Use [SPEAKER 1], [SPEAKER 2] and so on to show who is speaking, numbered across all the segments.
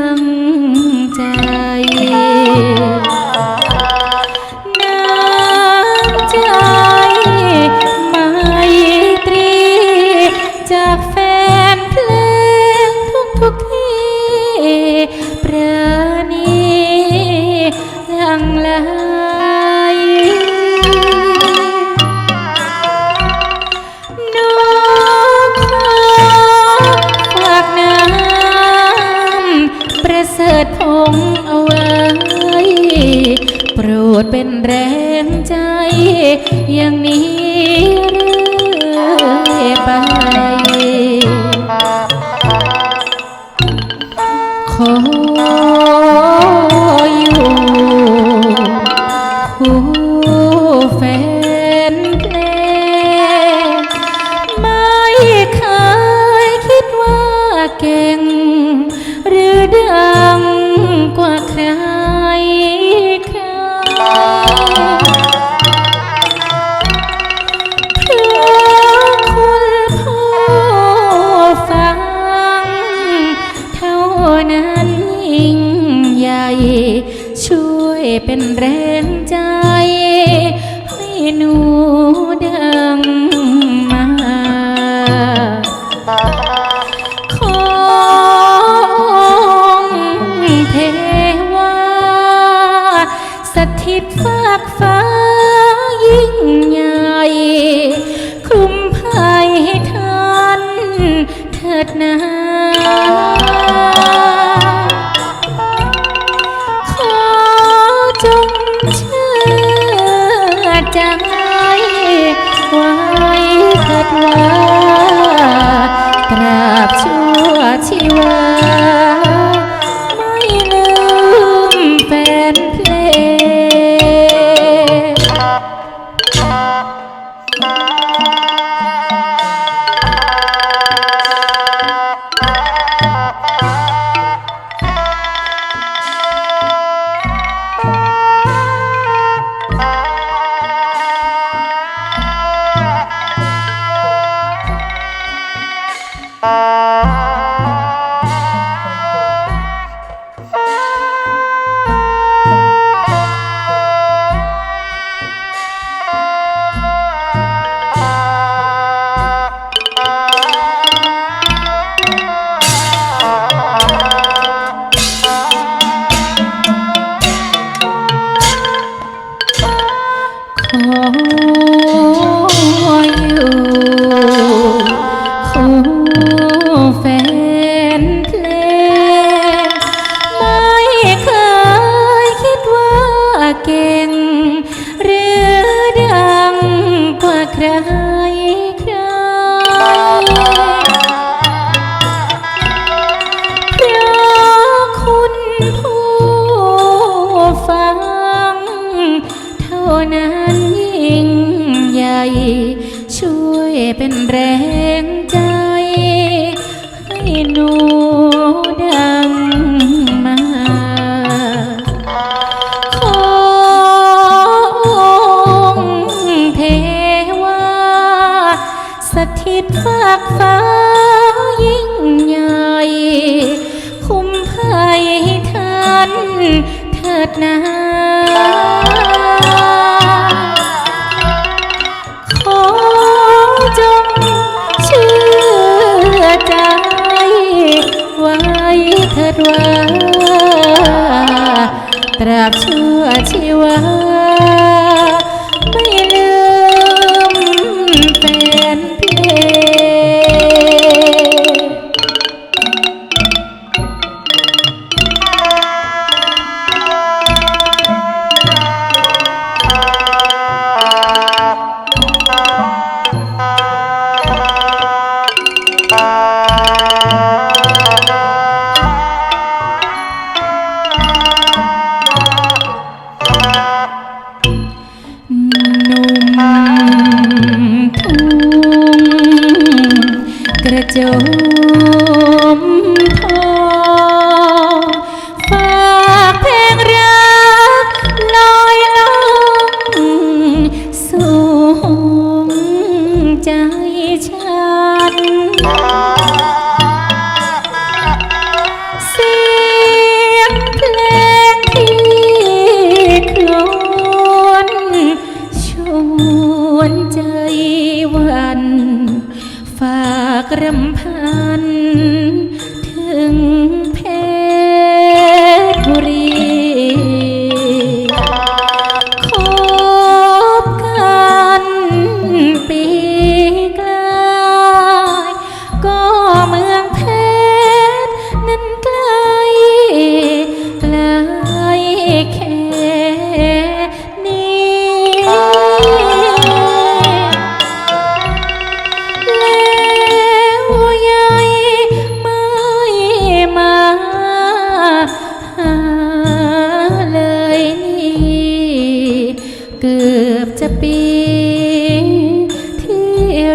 [SPEAKER 1] ำใจ็นแร เป็นแรงใจ ให้หนูเดินมา ของเทวาสถิตฟากฟ้ายิ่งใหญ่ คุ้มภัยให้ท่านเถิดนา ตราบชั่วชีวา ช่วยเป็นแรง ตราบชั่วชีวา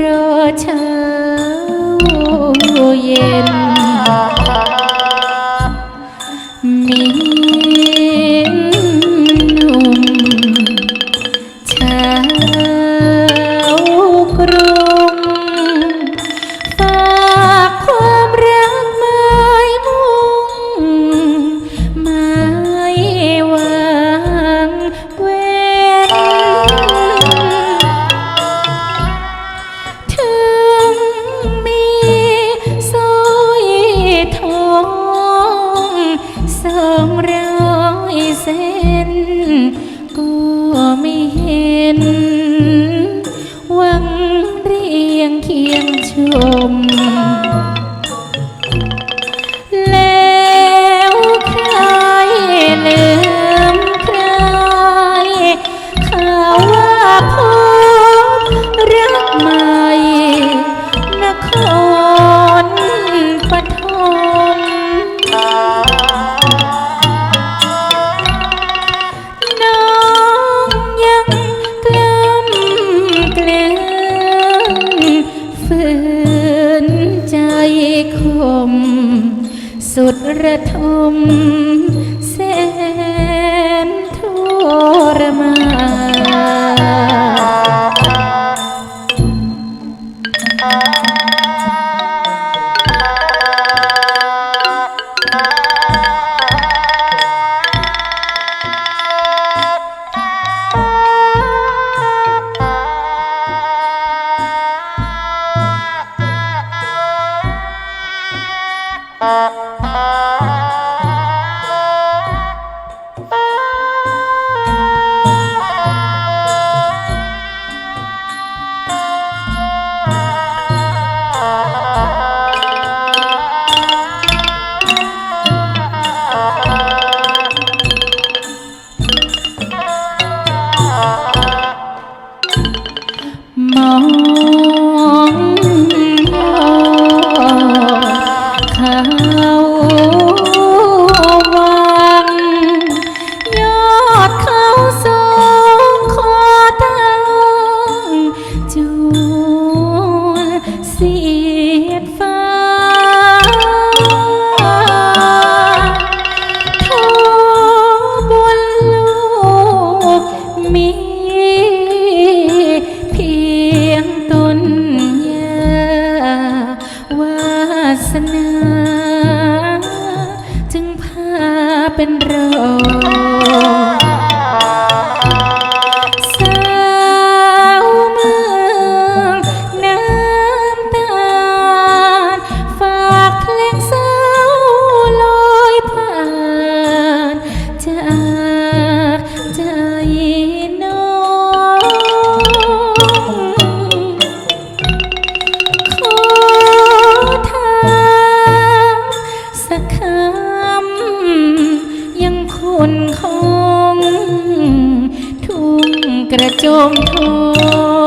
[SPEAKER 1] รอเช้าเย็น กระโจมทอง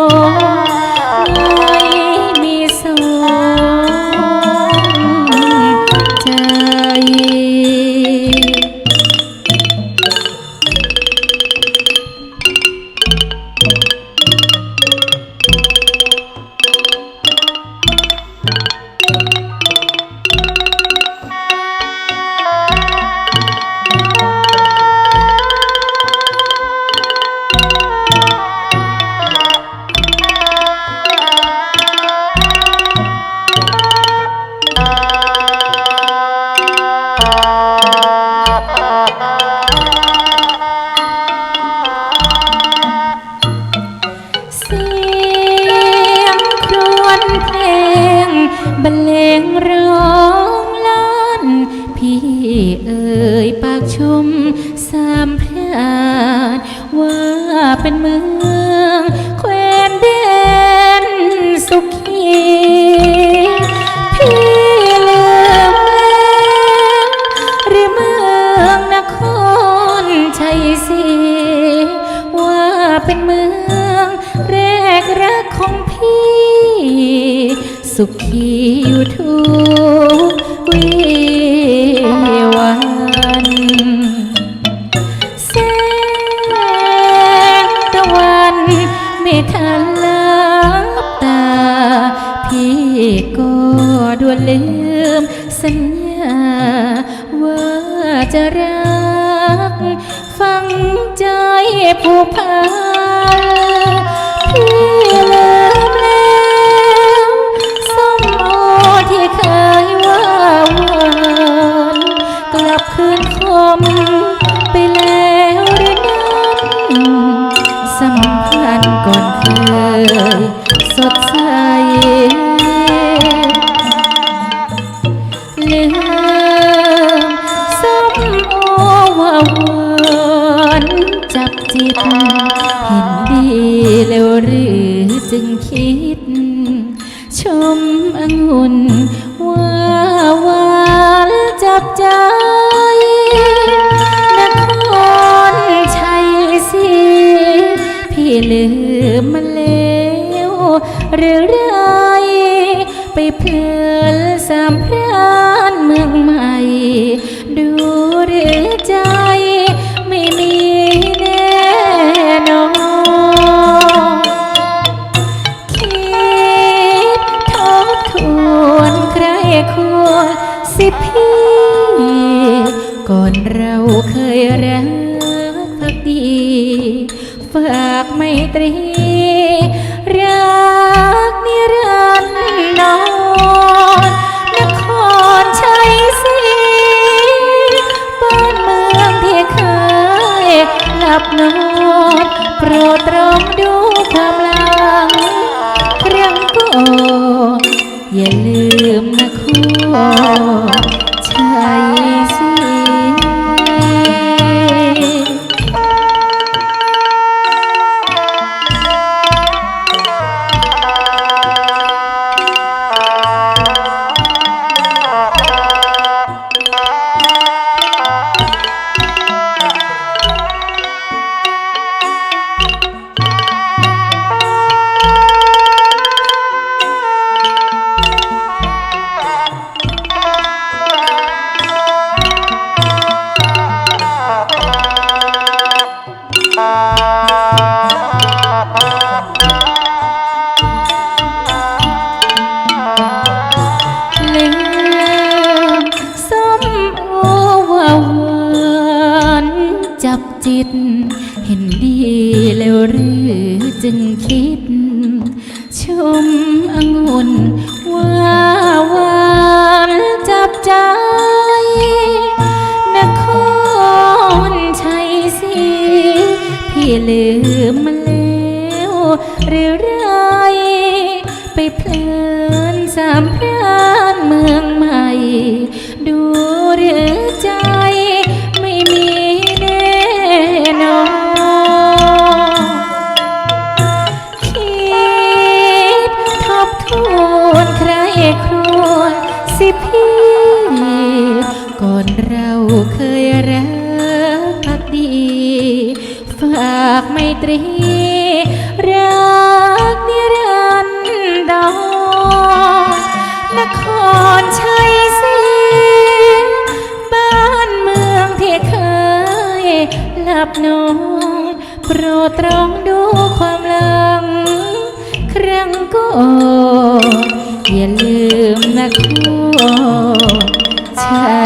[SPEAKER 1] มสัญญาว่าจะรัก ฟังใจผู้พัน จิต เห็นดีแล้วหรือจึงคิด จากไม่ตรี รักนิรันดรนครชัยศรีบ้านเมืองที่เคยหลับนอนโปรดตรองดูความลัง ครั้งก่ออย่าลืมนะคู่ชา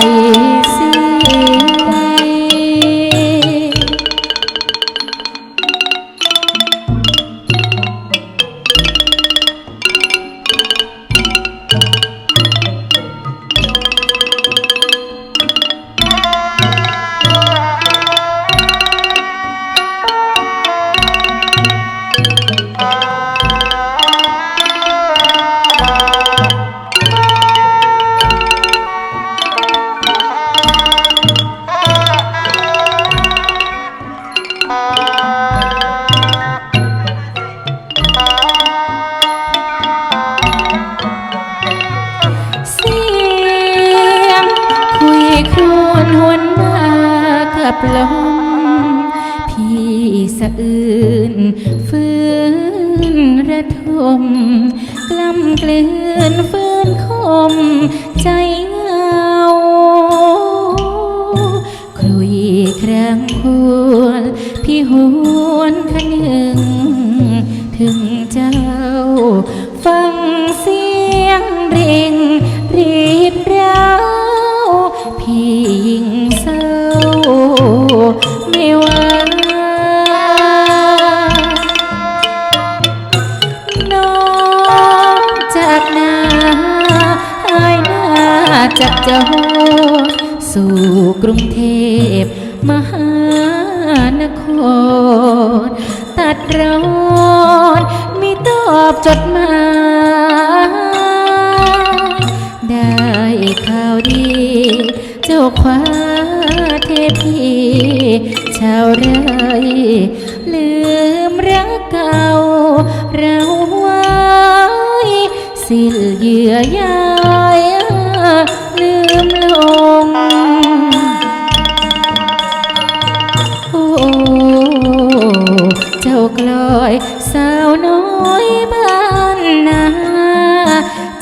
[SPEAKER 1] อยสาวน้อยบ้านนา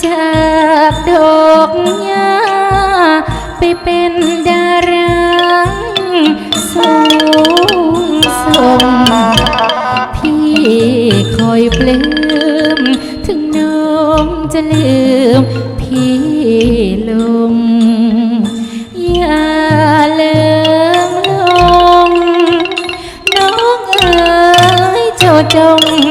[SPEAKER 1] จากดอกหญ้าไปเป็นดาราสูงส่งพี่คอยปลื้มถึงน้องจะลืมพี่ลง জমি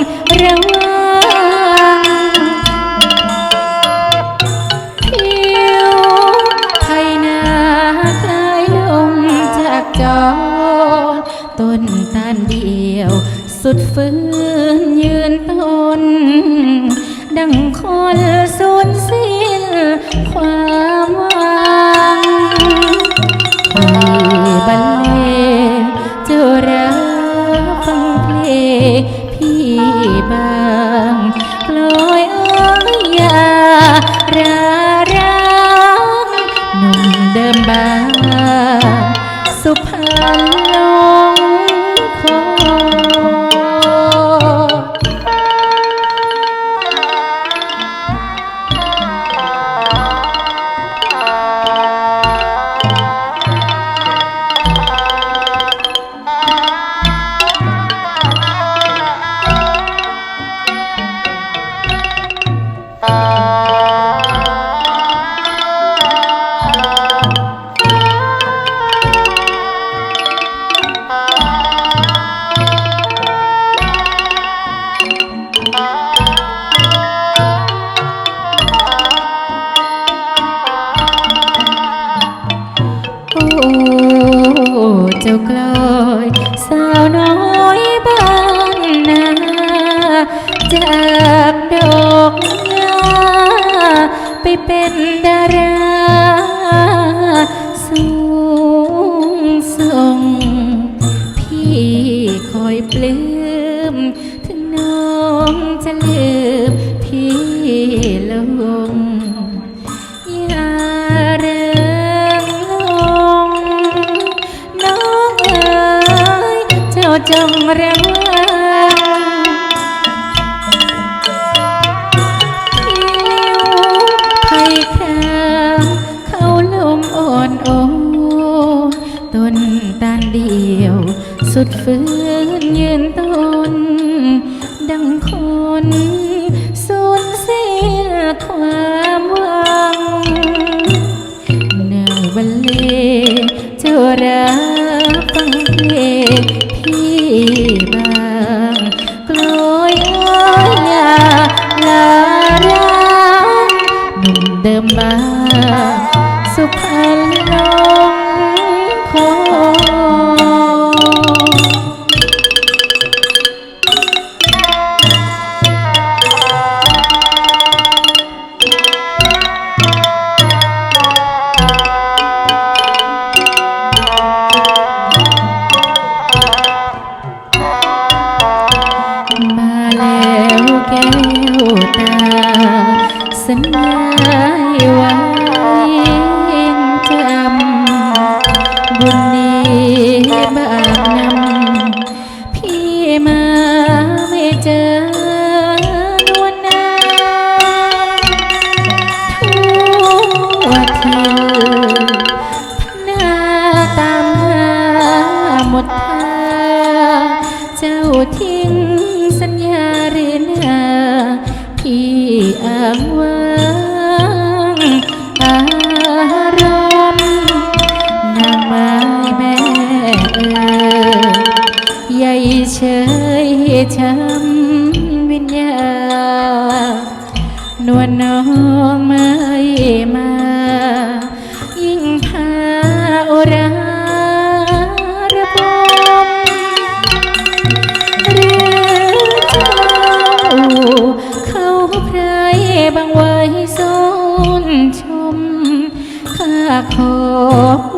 [SPEAKER 1] sự phi เฉยช้ำวิญญาณนวลน้องไม่มา ยิ่งพาอุราระบมหรือเจ้าเขาไพรบางไว้สนชมข้าขอ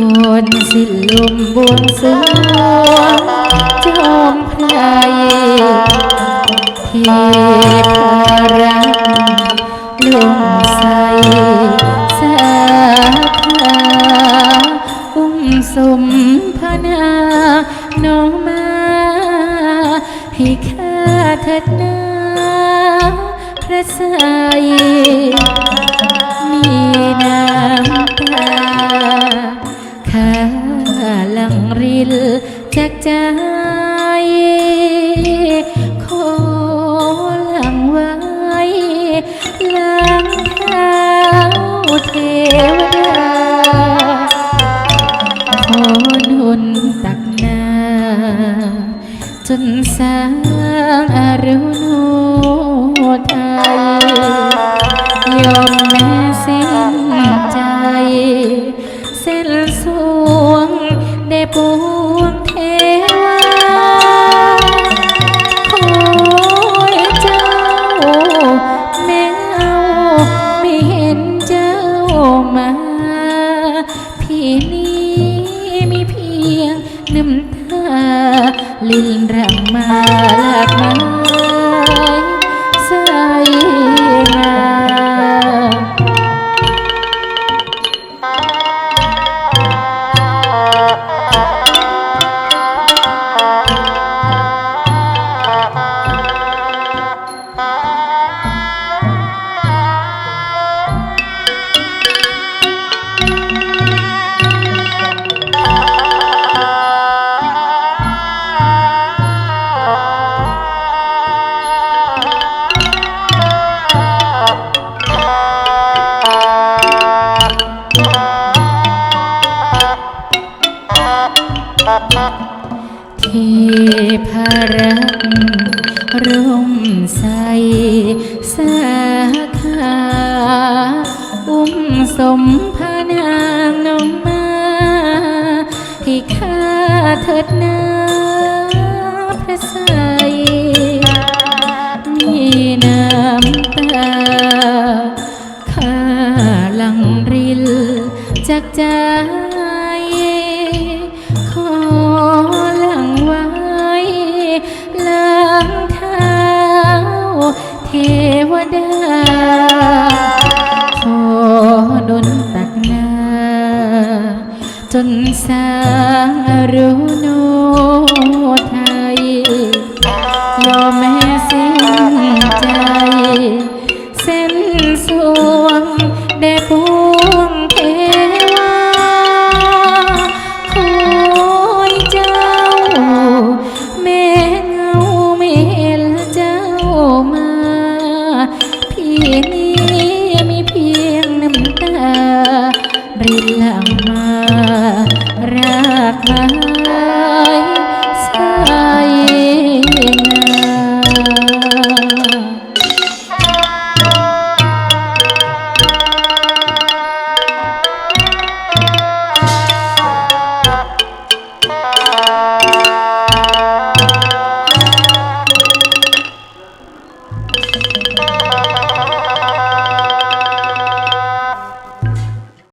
[SPEAKER 1] วอนสิลมบวงสรวงจอมไพรเทพรักลงใสสาขาอุ้มสมพนาน้องมาให้ข้าเถิดนาพระใสยมีน้ำตา หลังรินจากใจขอหลังไว้หลังเท้าเทวดาขอนุนตักนาจนสร้างอรุณไทยยอม มา พี่นี้มีเพียงน้ำตาลินรำมาลากมา พรักร่มใสสาขาอุ้มสมพานางน้องมาให้ข้าเถิดนาพระใสยมีน้ำตาข้าหลังรินจากใจา